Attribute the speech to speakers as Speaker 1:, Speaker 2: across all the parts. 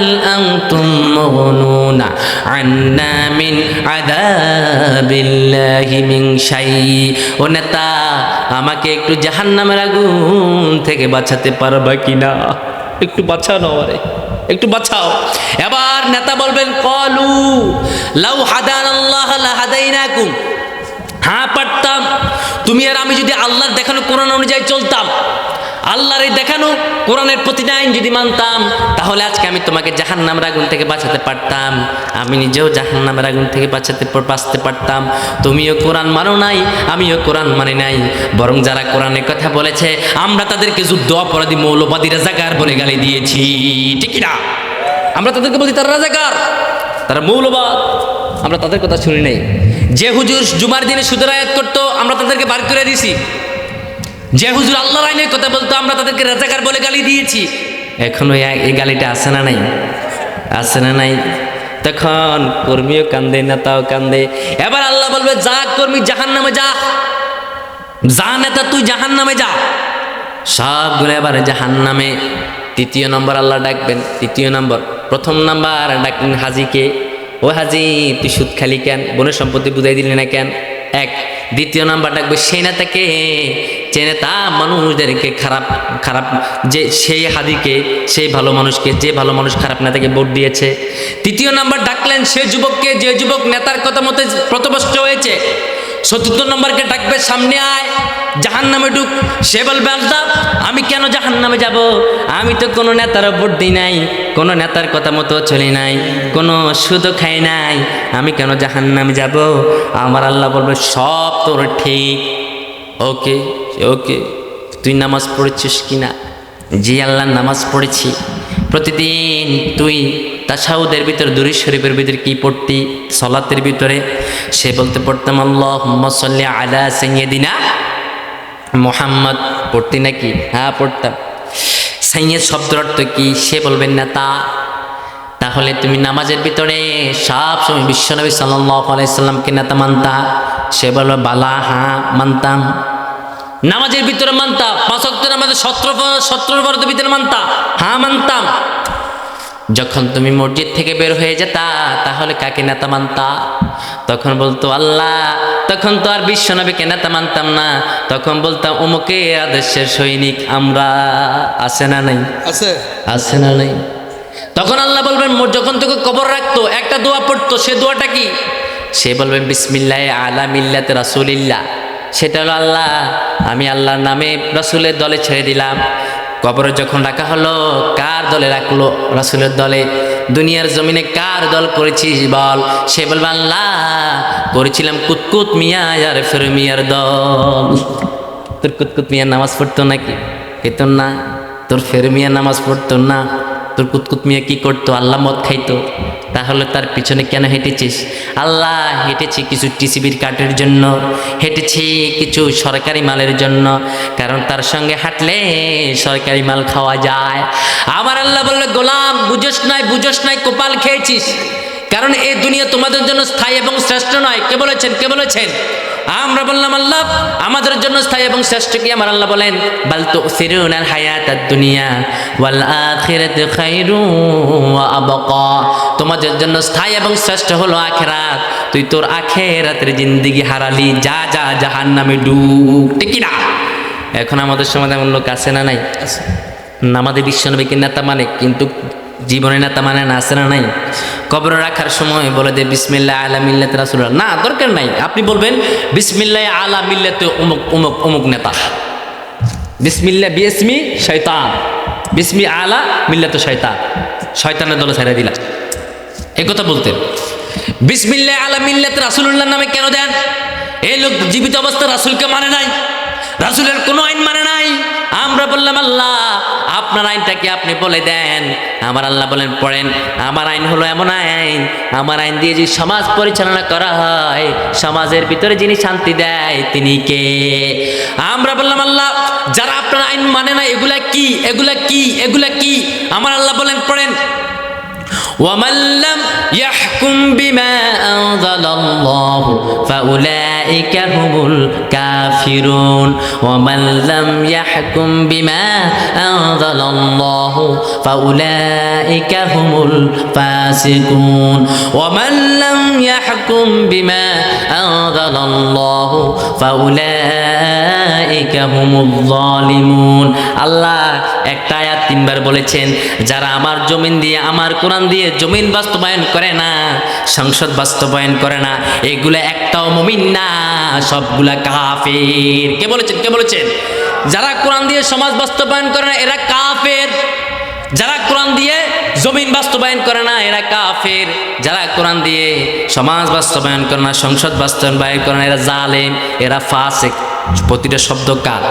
Speaker 1: هل أنتم مغنون عنا من عذاب الله من شيء ও নেতা আমাকে একটু জাহান্নামের আগুন থেকে বাঁচাতে পারবা কিনা একটু বাঁচানো আমারে একটু বাঁচাও এবার নেতা বলবেন কলু লাউ হাদান আল্লাহ লা হাদাইনাকুম হ্যাঁ পারতাম তুমি আর আমি যদি আল্লাহর দেখানো কোরআন অনুযায়ী চলতাম আল্লাহর এই দেখানো কোরআনের প্রতিটা আইন যদি মানতাম, তাহলে আজকে আমি তোমাকে জাহান্নামের আগুন থেকে বাঁচাতে পারতাম। আমি নিজেও জাহান্নামের আগুন থেকে বাঁচাতে বাঁচতে পারতাম। তুমিও কোরআন মানো নাই, আমিও কোরআন মানি নাই। বরং যারা কোরআনের কথা বলেছে, আমরা তাদেরকে যুদ্ধ, অপরাধী, মৌলবাদী, রাজাকার বলে গালি দিয়েছি। ঠিক না আমরা তাদেরকে বলছি, তারা রাজাকার, তারা মৌলবাদ। আমরা তাদের কথা শুনি নাই। যে হুজুর জুমার দিনে সুদের আয়াত করতো, আমরা তাদেরকে বার করে দিয়েছি। যে হুজুর আল্লাহর আইনের কথা বলতো, আমরা তাদেরকে রাজাকার বলে গালি দিয়েছি। এখনও এই- গালিটা আসে না নাই? আসে না নাই? তখন কর্মীও কান্দে, নেতাও কান্দে। এবার আল্লাহ বলবে, যা কর্মী জাহান নামে যা যা নেতা তুই জাহান নামে যা। সবগুলো এবার জাহান নামে তৃতীয় নম্বর আল্লাহ ডাকবেন, তৃতীয় নম্বর। প্রথম নাম্বার ডাকবেন হাজিকে ও হাজি, তুই সুদ খালি কেন? বনের সম্পত্তি বুঝাই দিলি না কেন? এক। দ্বিতীয় নাম্বার ডাকবে, সেই নেতাকে যে নেতা মানুষদেরকে খারাপ খারাপ, যে সেই হাদিকে, সেই ভালো মানুষকে, যে ভালো মানুষ খারাপ নেতাকে ভোট দিয়েছে। তৃতীয় নাম্বার, ডাকলেন সে যুবককে, যে যুবক নেতার কথা মতো প্রতবষ্ট হয়েছে, চতুর্থ নম্বরকে ডাকবে, সামনে আয় জাহান নামে ঢুক। সে বলবে, আল্লাহ, আমি কেন জাহান নামে যাব? আমি তো কোনো নেতার ভোট দিই নাই, কোনো নেতার কথা মতো চলি নাই, কোনো সুদও খাই নাই, আমি কেন জাহান নামে যাব? আমার আল্লাহ বলবে, সব তোর ঠিক। ওকে। ওকে, তুই নামাজ পড়েছিস কি না জি আল্লাহ, নামাজ পড়েছি। প্রতিদিন তুই তাসাউদের ভিতরে দুরি শরীফের ভিতরে কি পড়তি? সলাতের ভিতরে? সে বলতে পড়তাম আল্লাহ সাল্লি আলা সাইয়েদিনা মোহাম্মদ। পড়তি নাকি? হ্যাঁ পড়তাম। সাইয়েদ শব্দের অর্থ কি? সে বলবেন, না, তা তাহলে তুমি নামাজের ভিতরে সব সময় বিশ্বনবী সাল্লাহ আলাইসাল্লামকে নেতা মানতা? সে বলবে বালা হ্যাঁ মানতাম। নামাজের ভিতরে মানতাম পাঁচ অক্ট নামাজের সতেরো সতেরো বরদের ভিতরে মানতাম হ্যাঁ মানতাম। যখন তুমি মসজিদ থেকে বের হয়ে যেতা তাহলে কাকে নেতা মানতা? তখন বলতো আল্লাহ তখন তো আর বিশ্বনবীকে নেতা মানতাম না। তখন বলতাম অমুকে আদেশের সৈনিক আমরা। আছে না নাই?
Speaker 2: আছে।
Speaker 1: আছে না নাই? তখন আল্লাহ বলবেন মোর যখন তোকে কবর রাখতো একটা দোয়া পড়তো সে দোয়াটা কি? সে বলবেন বিসমিল্লাহ আলা মিল্লাতে রাসুলিল্লাহ। সেটা হলো আল্লাহ। আমি আল্লাহর নামে রসুলের দলে ছেড়ে দিলাম। কবরে যখন রাখা হলো, কার দলে রাখল? রসুলের দলে। দুনিয়ার জমিনে কার দল করেছিস বল? সে বলবে, আল্লাহ, করেছিলাম কুতকুত মিয়া আর ফের মিয়ার দল। তোর কুতকুত মিয়ার নামাজ পড়তো নাকি? পেত না, তোর ফের মিয়া নামাজ পড়তো না। তোর কুতকুত মিয়া কি করতো? আল্লাহ মদ খাইতো। তাহলে তার পিছনে কেন হেঁটেছিস? আল্লাহ হেঁটেছি কিছু টিসিবির কাঠের জন্য, হেঁটেছি কিছু সরকারি মালের জন্য, কারণ তার সঙ্গে হাঁটলে সরকারি মাল খাওয়া যায়। আবার আল্লাহ বলল, গোলাম, বুঝোস নাই বুঝোস নাই, কোপাল খেয়েছিস। কারণ এই দুনিয়া তোমাদের জন্য স্থায়ী এবং শ্রেষ্ঠ নয়। কে বলেছেন? কে বলেছেন? আমরা বললাম আল্লাহ আমাদের জন্য স্থায়ী এবং শ্রেষ্ঠ কি? আমার আল্লাহ বলেন বাল তো সিরুনাল হায়াত দুনিয়া ওয়াল আখিরাত খাইরু ওয়া আবকা। তোমাদের জন্য স্থায়ী এবং শ্রেষ্ঠ হলো আখিরাত। তুই তোর আখিরাতের জিন্দেগি হারালি যা যা জাহান্নামে ডুব। ঠিক না এখন আমাদের সমাজে এমন লোক আছে না নাই? আমাদের বিশ্বনবীকে নেতা মানে? কিন্তু জীবনে নেতা মানে না, আছে না নাই? কবর রাখার সময় বলে দে, বিসমিল্লাহ আলা মিল্লাত রাসুল্লাহ না, দরকার নাই। আপনি বলবেন, বিসমিল্লাহ আলা মিল্লাতে অমুক অমুক অমুক নেতা। বিসমিল্লা বিসমি শৈতান বিসমি আলা মিল্লাত শৈতান শয়তানের দলে ছেড়ে দিলা। এই কথা বলতেন বিসমিল্লাহ আলা মিল্লাত রাসুল্লাহ নামে কেন দেন? এই লোক জীবিত অবস্থা রাসুলকে মানে নাই? রাসুলের কোনো আইন মানে নাই? আমরা বললাম, আল্লাহ, আপনার আইনটা কি আপনি বলে দেন? আমার আল্লাহ বলেন, পড়েন, আমার আইন হলো এমন আইন, আমার আইন দিয়ে যে সমাজ পরিচালনা করা হয়, সমাজের ভিতরে যিনি শান্তি দেয়, তিনি কে? আমরা বললাম, আল্লাহ, যারা আপনার আইন মানে না, এগুলা কি এগুলা কি এগুলা কি? আমার আল্লাহ বলেন, পড়েন ومن لم يحكم بما أنزل الله فأولئك هم الكافرون. ومن لم يحكم بما أنزل الله فأولئك هم الفاسقون. ومن لم يحكم بما أنزل الله فأولئك هم الظالمون. الله একটা আয়াত তিনবার বলেছেন, যারা আমার জমিন দিয়ে, আমার কোরআন দিয়ে জমিন বাস্তবায়ন করে না, সংসদ বাস্তবায়ন করে না, এগুলো একটাও মুমিন না, সবগুলা কাফের। কে বলেছেন কে বলেছেন? যারা কোরআন দিয়ে সমাজ বাস্তবায়ন করে না, এরা কাফের। যারা কোরআন দিয়ে জমিন বাস্তবায়ন করে না, এরা কাফের। যারা কোরআন দিয়ে সমাজ বাস্তবায়ন করে না, সংসদ বাস্তবায়ন করে না, এরা জালেম, এরা ফাসেক। প্রতিটা শব্দ কার?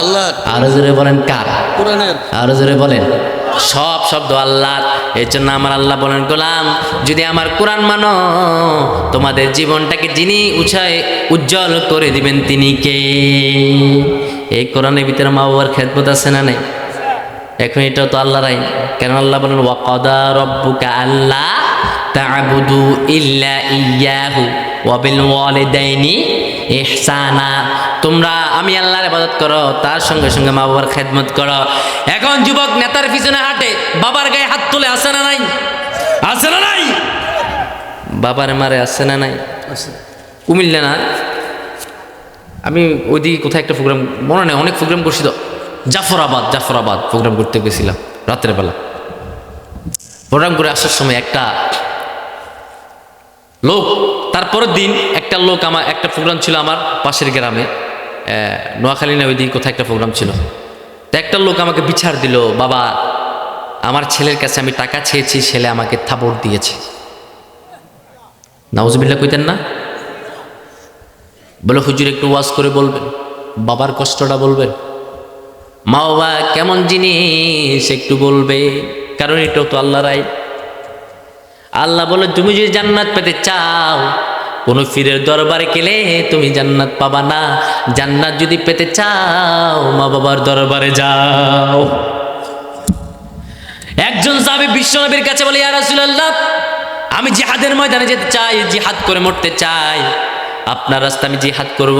Speaker 2: আল্লাহ
Speaker 1: আরও জোরে বলেন কার?
Speaker 2: কোরআনের।
Speaker 1: আরও জোরে বলেন। সব শব্দ আল্লাহ এর জন্য আমার আল্লাহ বলেন গোলাম যদি আমার কোরআন মানো তোমাদের জীবনটাকে যিনি উৎসাহে উজ্জ্বল করে দিবেন তিনি কে? এই কোরআনের ভিতরে মা বাবার খেদমত আছে না নাই? এখন এটাও তো আল্লাহর আইন। কেন আল্লাহ বলেন ওয়াকদা রব্বুকা আল্লাহ তা'বুদু ইল্লা ইয়াহু ওয়া বিল ওয়ালিদাইনি ইহসানা। তোমরা আমি আল্লাহর ইবাদত করো তার সঙ্গে সঙ্গে মা বাবার খেদমত করো। এখন যুবক নেতার পিছনে হাঁটে বাবার গায়ে হাত তুলে আসে না নাই? আসে না নাই? বাবার মারে আসে না নাই? কুমিল্লা না? আমি ওইদিকে কোথায় একটা প্রোগ্রাম মনে নেই অনেক প্রোগ্রাম করছি তো। জাফরাবাদ জাফরাবাদ প্রোগ্রাম করতে গেছিলাম রাতের বেলা। প্রোগ্রাম করে আসার সময় একটা লোক তারপরের দিন একটা লোক আমার একটা প্রোগ্রাম ছিল আমার পাশের গ্রামে। নোয়াখালী না ওইদিকে কোথায় একটা প্রোগ্রাম ছিল। তা একটা লোক আমাকে বিচার দিল, বাবা, আমার ছেলের কাছে আমি টাকা চেয়েছি, ছেলে আমাকে থাপড় দিয়েছে। নাউজবিল্লা কইতেন না? বলে, হুজুর, একটু ওয়াজ করে বলবেন, বাবার কষ্টটা বলবেন। মা বাবা, কেমন জিনিস, একটু বলবে, কারণ এটাও তো আল্লাহর আইন আল্লাহ বলে, তুমি যদি জান্নাত পেতে চাও কোনো ফিরের দরবারে গেলে তুমি জান্নাত পাবা না। জান্নাত যদি পেতে চাও, মা বাবার দরবারে যাও। একজন সাহাবী বিশ্বনবীর কাছে বলে, ইয়া রাসূলুল্লাহ, আমি জিহাদের ময়দানে যেতে চাই, জিহাদ করে মরতে চাই। আপনার রাস্তা আমি জিহাদ করব।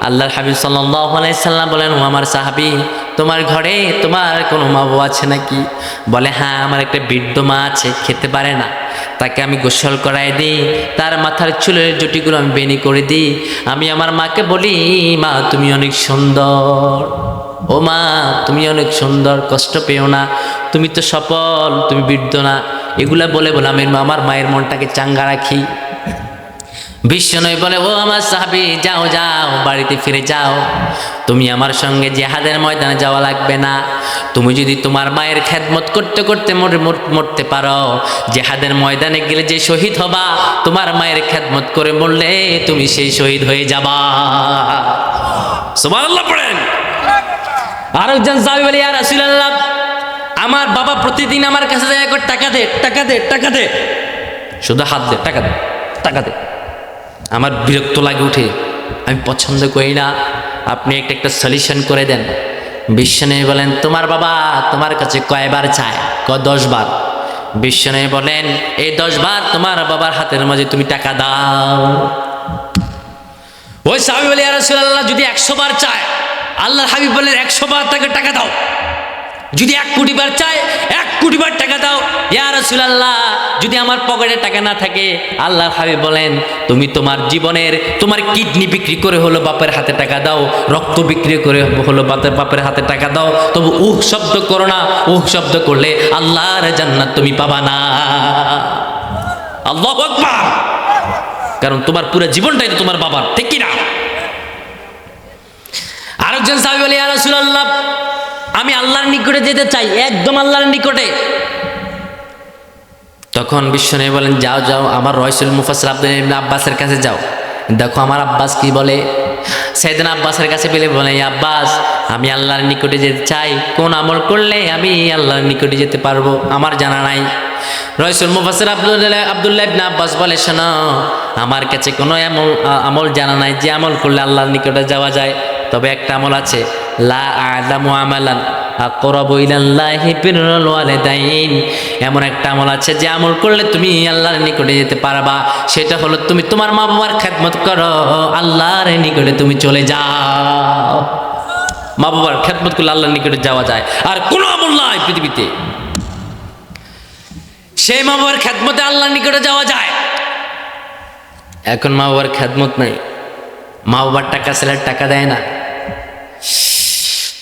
Speaker 1: আল্লাহর হাবিব সাল্লাল্লাহু আলাইহি সাল্লাম বলেন, ও আমার সাহাবী তোমার ঘরে তোমার কোনো মা বাবা আছে নাকি? বলে হ্যাঁ আমার একটা বৃদ্ধ মা আছে, খেতে পারে না। তাকে আমি গোসল করাই দিই, তার মাথার চুলের জুটিগুলো আমি বেনি করে দিই। আমি আমার মাকে বলি, মা, তুমি অনেক সুন্দর। ও মা, তুমি অনেক সুন্দর, কষ্ট পেও না। তুমি তো সফল, তুমি বৃদ্ধ না। এগুলা বলে বলে আমি আমার মায়ের মনটাকে চাঙ্গা রাখি। বিশ্বনয় বলে, ও আমার সাহাবি, যাও যাও, বাড়িতে ফিরে যাও। তুমি আমার সঙ্গে জেহাদের ময়দানে যাওয়া লাগবে না। তুমি যদি তোমার মায়ের খেদমত করতে করতে মর- মর- মরতে পারো, জেহাদের ময়দানে গেলে যে শহীদ হবা, তোমার মায়ের খেদমত করে মরলে তুমি সেই শহীদ হয়ে যাবা। সুবহানাল্লাহ পড়েন। আরেকজন সাহাবী বলে, ইয়া রাসূলুল্লাহ, আমার বাবা প্রতিদিন আমার কাছে যায় টাকা দে টাকা দে টাকা দে। শুধু হাত দে, টাকা দে টাকা দে। আমার বিরক্ত লাগে উঠে। আমি পছন্দ করি না। আপনি একটা একটা সলিউশন করে দেন। বিশ্বনবী বলেন, তোমার বাবা তোমার কাছে কয়বার চায়? ক দশ বার বিশ্বনবী বলেন, এই দশ বার তোমার বাবার হাতের মাঝে তুমি টাকা দাও। ওই সাহাবি বলে আর যদি একশো বার চায়, আল্লাহর হাবিব বলেন একশো বার তাকে টাকা দাও। যদি এক কোটি বার চায়, এক কোটি বার টাকা দাও। ইয়া রাসূলুল্লাহ, যদি আমার পকেটে টাকা না থাকে আল্লাহ হাবিব বলেন, তুমি তোমার জীবনের, তোমার কিডনি বিক্রি করে হলো বাপের হাতে টাকা দাও, রক্ত বিক্রি করে হলো বাপের বাপের হাতে টাকা দাও। তবু উহ শব্দ করো না, উহ শব্দ করলে আল্লাহর জান্নাত তুমি পাবা না। আল্লাহু আকবার। কারণ তোমার পুরো জীবনটাই তো তোমার বাবার, ঠিক কি না আরেকজন সাহাবী বলে, ইয়া রাসূলুল্লাহ আমি আল্লাহর নিকটে যেতে চাই, একদম আল্লাহর নিকটে। তখন বিশ্বনবী বলেন, যাও যাও, আমার রয়সুল মুফাসসির আব্দুল আব্বাসের কাছে যাও। দেখো আমার আব্বাস কি বলে? সেদিন আব্বাসের কাছে পেলে বলে আব্বাস, আমি আল্লাহর নিকটে যেতে চাই। কোন আমল করলে আমি আল্লাহর নিকটে যেতে পারব? আমার জানা নাই। রয়সুল মুফাসসির আব্দুল্লাহ আব্দুল্লাহ ইবনে আব্বাস বলে, শোনো, আমার কাছে কোনো আমল আমল জানা নাই যে আমল করলে আল্লাহর নিকটে যাওয়া যায়। তবে একটা আমল আছে লা আলামু আমালান। এমন একটা আমল আছে যে আমল করলে তুমি আল্লাহর নিকটে যেতে পারবা। সেটা হলো তুমি তোমার মা বাবার খেদমত করো, আল্লাহর নিকটে তুমি চলে যাও। মা বাবার খেদমত করলে আল্লাহর নিকটে যাওয়া যায়। আর কোনো আমল নাই পৃথিবীতে। সেই মা বাবার খেদমতে আল্লাহর নিকটে যাওয়া যায়। এখন মা বাবার খেদমত নাই। মা বাবার টাকা, ছেলের টাকা দেয় না।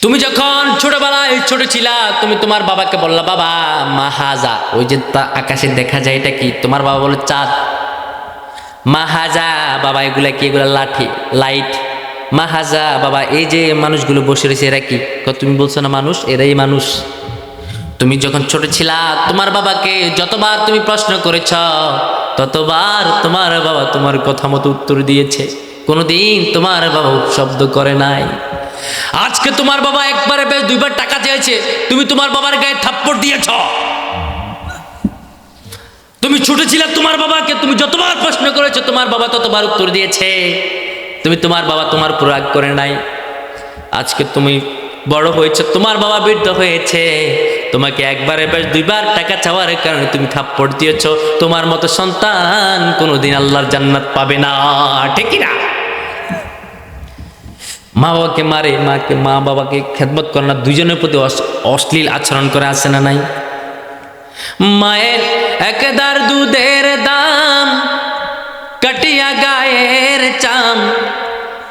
Speaker 1: তুমি যখন ছোটবেলায় ছোট ছিলা, তুমি তোমার বাবাকে বললা, বাবা, মাহাজা। ওই যে তা- আকাশে দেখা যায়, এটা কি? তোমার বাবা বলে চাঁদ। মাহাজা, বাবা, এগুলা কি? এগুলা লাঠি, লাইট। মাহাজা, বাবা, এই যে মানুষগুলো বসে রয়েছে, এরা কি? তুমি বলছো না মানুষ? এরাই মানুষ। তুমি যখন ছোট ছিলা, তোমার বাবাকে যতবার তুমি প্রশ্ন করেছ, ততবার তোমার বাবা তোমার কথা মতো উত্তর দিয়েছে। কোনোদিন তোমার বাবা শব্দ করে নাই। আজকে তোমার বাবা একবারে বেশ দুইবার টাকা চেয়েছে। তুমি তোমার বাবার গায়ে থাপ্পড় দিয়েছ। তুমি ছোট ছিলে তোমার বাবাকে, তুমি যতবার প্রশ্ন করেছ, তোমার বাবা ততবার উত্তর দিয়েছে। তুমি তোমার বাবা তোমার উপর রাগ করে নাই। আজকে তুমি বড় হয়েছে, তোমার বাবা বৃদ্ধ হয়েছে। তোমাকে একবারে বেশ দুইবার টাকা চাওয়ার কারণে তুমি থাপ্পড় দিয়েছ। তোমার মতো সন্তান কোনোদিন আল্লাহর জান্নাত পাবে না। ঠিক না মা বাবাকে মারে, মাকে, মা বাবাকে খেদমত করে না দুজনের প্রতি অশ্লীল আচরণ করে আসে না নাই? মায়ের একদার দুধের দাম, কাটিয়া গায়ের চাম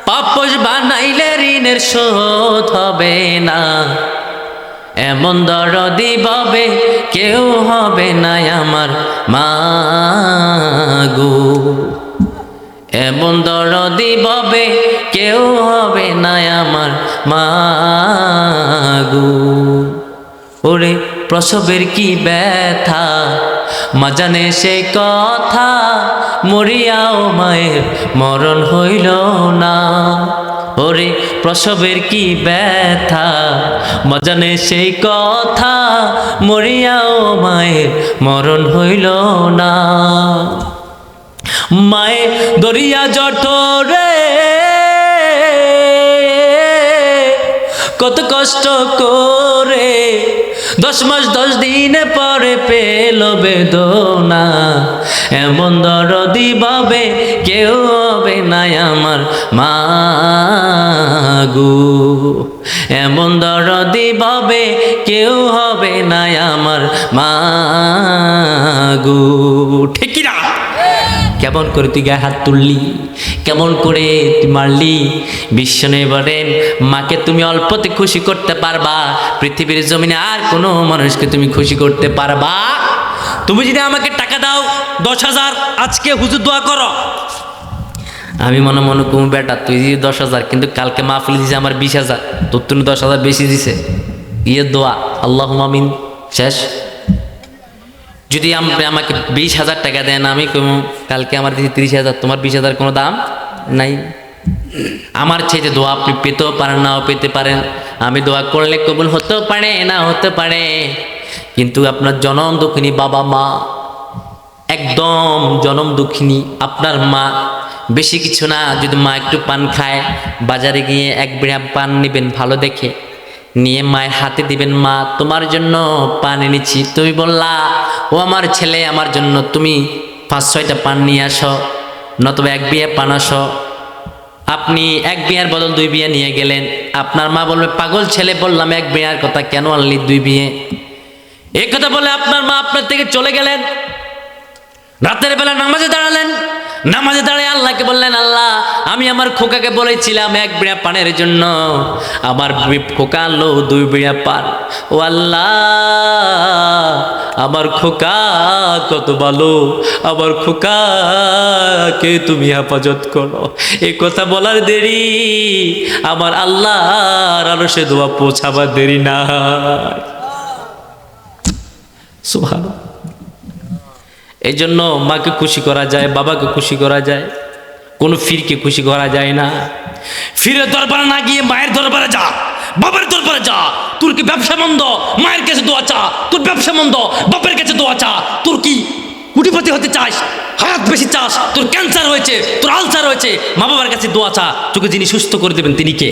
Speaker 1: পাপস বানাইলে ঋণের শোধ হবে না। এমন দরদি ববে কেউ হবে না আমার মাগো এমন দরদি ববে, কেউ হবে না আমার মাগো ওরে প্রসবের কি ব্যথা, মা জানে সে কথা, মরিয়াও মায়ের মরণ হইল না। ওরে প্রসবের কি ব্যথা মজানে সেই কথা, মরিয়াও মায়ের মরণ হইল না। মায়ে দরিয়া জঠরে। কত কষ্ট করে দশ মাস দশ দিনে পরে পেল বেদনা। এমন দরদি ভাবে কেউ হবে না আমার মাগু। এমন দরদি ভাবে কেউ হবে নাই আমার মাগু। ঠিক না কেমন করে তুই গায়ে হাত তুললি? কেমন করে তুই মারলি? বিশ্বনে বলেন, মাকে তুমি অল্পতে খুশি করতে পারবা, পৃথিবীর জমিনে আর কোনো মানুষকে তুমি খুশি করতে পারবা। তুমি যদি আমাকে টাকা দাও, দশ হাজার, আজকে হুজুর দোয়া করো। আমি মনে মনে কমু, বেটা, তুই দিয়ে দশ হাজার, কিন্তু কালকে মাহফিল দিছে আমার বিশ হাজার, তোর তুমি দশ হাজার বেশি দিছে। ইয়ে দোয়া আল্লাহ মামিন শেষ। যদি আপনি আমাকে বিশ হাজার টাকা দেন আমি কম কালকে আমার দিচ্ছি তিরিশ হাজার তোমার বিশ হাজার কোনো দাম নাই। আমার চাইতে দোয়া আপনি পেতেও পারেন নাও পেতে পারেন। আমি দোয়া করলে কবুল হতেও পারে না হতে পারে। কিন্তু আপনার জনম দুঃখিনী বাবা মা একদম জনম দুঃখিনী আপনার মা বেশি কিছু না। যদি মা একটু পান খায় বাজারে গিয়ে এক বিড়া পান নেবেন ভালো দেখে। নিয়ে মায়ের হাতে দিবেন মা, তোমার জন্য পান এনেছি তুমি বললা, ও আমার ছেলে, আমার জন্য তুমি পাঁচ, ছয়টা পান নিয়ে আসো, নতবা এক বিয়ে পান আসো। আপনি এক বিয়ার বদল দুই বিয়ে নিয়ে গেলেন। আপনার মা বলবে, পাগল ছেলে, বললাম এক বিয়ার কথা, কেন আনলি দুই বিয়ে? এই কথা বলে আপনার মা আপনার থেকে চলে গেলেন। রাতের বেলা নামাজে দাঁড়ালেন। নামাজে দাঁড়িয়ে আল্লাহকে বললেন, আল্লাহ, আমি আমার খোকাকে বলেছিলাম এক বিড়া পানের জন্য। আমার খোকা আনলো দুই বিড়া পান। ও আল্লাহ, আমার খোকা কত ভালো। আমার খোকাকে তুমি হেফাজত করো। এই কথা বলার দেরি। আমার আল্লাহর আরও সে দোয়া পৌঁছাবার দেরি না সুভাষ এই জন্য মাকে খুশি করা যায় বাবাকে খুশি করা যায় কোনো ফিরকে খুশি করা যায় না। ফিরের দরবারে না গিয়ে মায়ের দরবারে যা বাবার দরবারে যা তোর কি ব্যবসা মন্দ? মায়ের কাছে দোয়া চা তোর ব্যবসা মন্দ? বাপের কাছে দোয়া চা তোর কি কুটিপতি হতে চাস? হায়াত বেশি চাস তোর ক্যান্সার হয়েছে তোর আলসার হয়েছে। মা বাবার কাছে দোয়া চা তোকে যিনি সুস্থ করে দেবেন তিনি কে?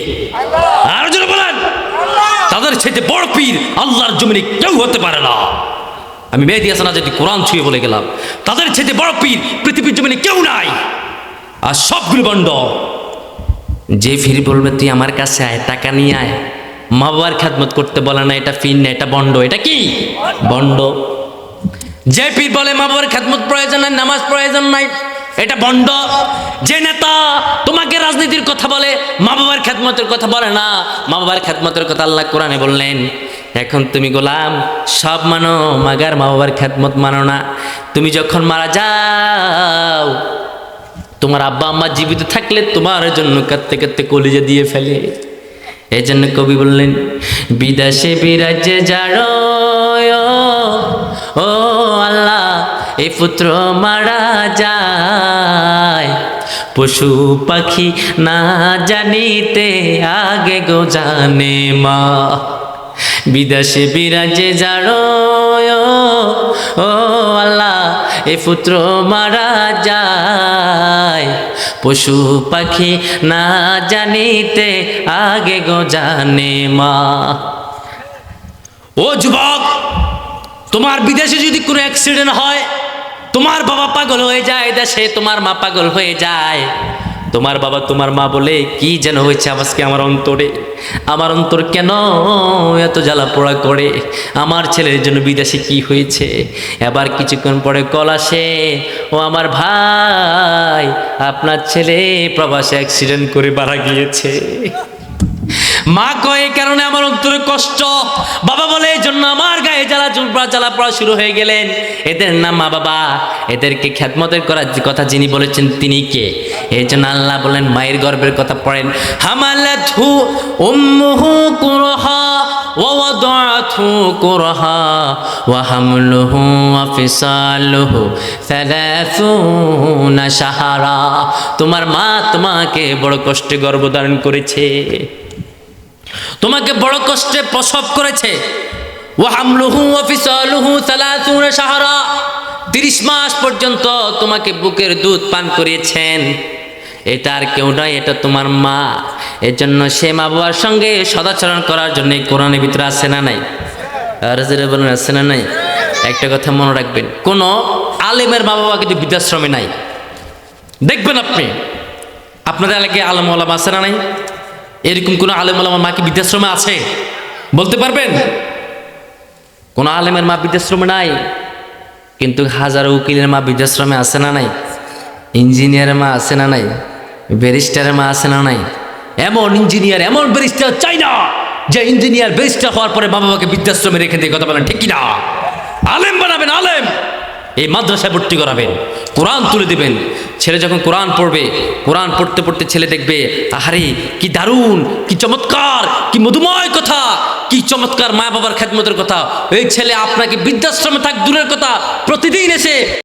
Speaker 1: আরও জন্য বলেন। তাদের সাথে বড় পীর আল্লাহর জমিনে কেউ হতে পারে না। আমি মেহেদি হাসান যদি কোরআন ছুঁয়ে বলে গেলাম, তাদের ছেলে বড় পীর পৃথিবীর জমিনে কেউ নাই। আর সবগুলো বন্ড। যে ফির বলবে, তুই আমার কাছে আয়, টাকা নিয়ে আয়। মা বাবার খেদমত করতে বলে না, এটা ফির না, এটা বন্ড। এটা কি? বন্ড। যে পীর বলে, মা বাবার খেদমত প্রয়োজন নাই, নামাজ প্রয়োজন নাই, এটা বন্ড। যে নেতা তোমাকে রাজনীতির কথা বলে, মা বাবার খেদমতের কথা বলে না, মা বাবার খেদমতের কথা আল্লাহ কোরআনে বললেন এখন তুমি গোলাম, সব মানো, মাগার মা বাবার খেদমত মানো না। তুমি যখন মারা যাও, তোমার আব্বা আম্মা জীবিত থাকলে তোমার জন্য কাঁদতে কাঁদতে কলিজা দিয়ে ফেলে। এই জন্য কবি বললেন, বিদেশে বিরাজে যারো, ও আল্লাহ এই পুত্র মারা যায়। পশু পাখি না জানিতে আগে গো জানে মা। বিদেশে বিরাজে যারো ও আল্লাহ, এ পুত্র মারা যায়। পশু পাখি না জানিতে আগে গো জানে মা। ও যুবক, তোমার বিদেশে যদি কোনো অ্যাক্সিডেন্ট হয়, তোমার বাবা পাগল হয়ে যায়, দেশে তোমার মা পাগল হয়ে যায়। তোমার বাবা, তোমার মা বলে, কি যেন হয়েছে আজকে আমার অন্তরে? আমার অন্তর কেন এত জ্বালা পোড়া করে? আমার ছেলের জন্য বিদেশে কি হয়েছে? এবার কিছুক্ষণ পরে কল আসে, ও আমার ভাই, আপনার ছেলে প্রবাসে অ্যাক্সিডেন্ট করে মারা গিয়েছে। মা কয় এই কারণে আমার অন্তরে কষ্ট বাবা বলে এই জন্য আমার গায়ে জ্বালা চুলপড়া জ্বালা পড়া শুরু হয়ে গেলেন এদের নাম মা বাবা এদেরকে খ্যাতমতের করার যে কথা যিনি বলেছেন তিনি কে এই জন্য আল্লাহ বলেন মায়ের গর্বের কথা পড়েন হামালাথু উম্মুহু কুরহা ووضعته كرها وحمله وفصاله ثلاثون شهرا তোমার মা তোমাকে বড় কষ্টে গর্ভধারণ করেছে তোমাকে বড় কষ্টে প্রসব করেছে। তিরিশ মাস পর্যন্ত তোমাকে বুকের দুধ পান করিয়েছেন। এটা আর কেউ নয়, এটা তোমার মা। এর জন্য সে মা বাবার সঙ্গে সদাচরণ করার জন্য কোরআনের ভিতরে আছে না নাই? আর আছে না নাই? একটা কথা মনে রাখবেন, কোনো আলেমের মা বাবা কিন্তু বৃদ্ধাশ্রমে নাই। দেখবেন আপনি, আপনাদের এলাকায় আলম আলাম আছে না নাই? এরকম কোনো আলেম আলামার মা কি বৃদ্ধাশ্রমে আছে? বলতে পারবেন? কোনো আলেমের মা বৃদ্ধাশ্রমে নাই, কিন্তু হাজারো উকিলের মা বৃদ্ধাশ্রমে আছে না নাই? ইঞ্জিনিয়ারের মা আছে না নাই? ব্যারিস্টারের মা আছে না নাই? এমন ইঞ্জিনিয়ার, এমন ব্যারিস্টার চাই না, যে ইঞ্জিনিয়ার ব্যারিস্টার হওয়ার পরে মা বাবাকে বৃদ্ধাশ্রমে রেখে দিয়ে কথা বলেন, ঠিক না? আলেম বানাবেন, আলেম! এই মাদ্রাসায় ভর্তি করাবেন। কোরআন তুলে দেবেন। ছেলে যখন কোরআন পড়বে, কোরআন পড়তে পড়তে ছেলে দেখবে, আহারে, কি দারুণ, কি চমৎকার, কি মধুময় কথা, কি চমৎকার মা বাবার খেদমতের কথা। ওই ছেলে আপনাকে বৃদ্ধাশ্রমে থাক, দূরের কথা, প্রতিদিন এসে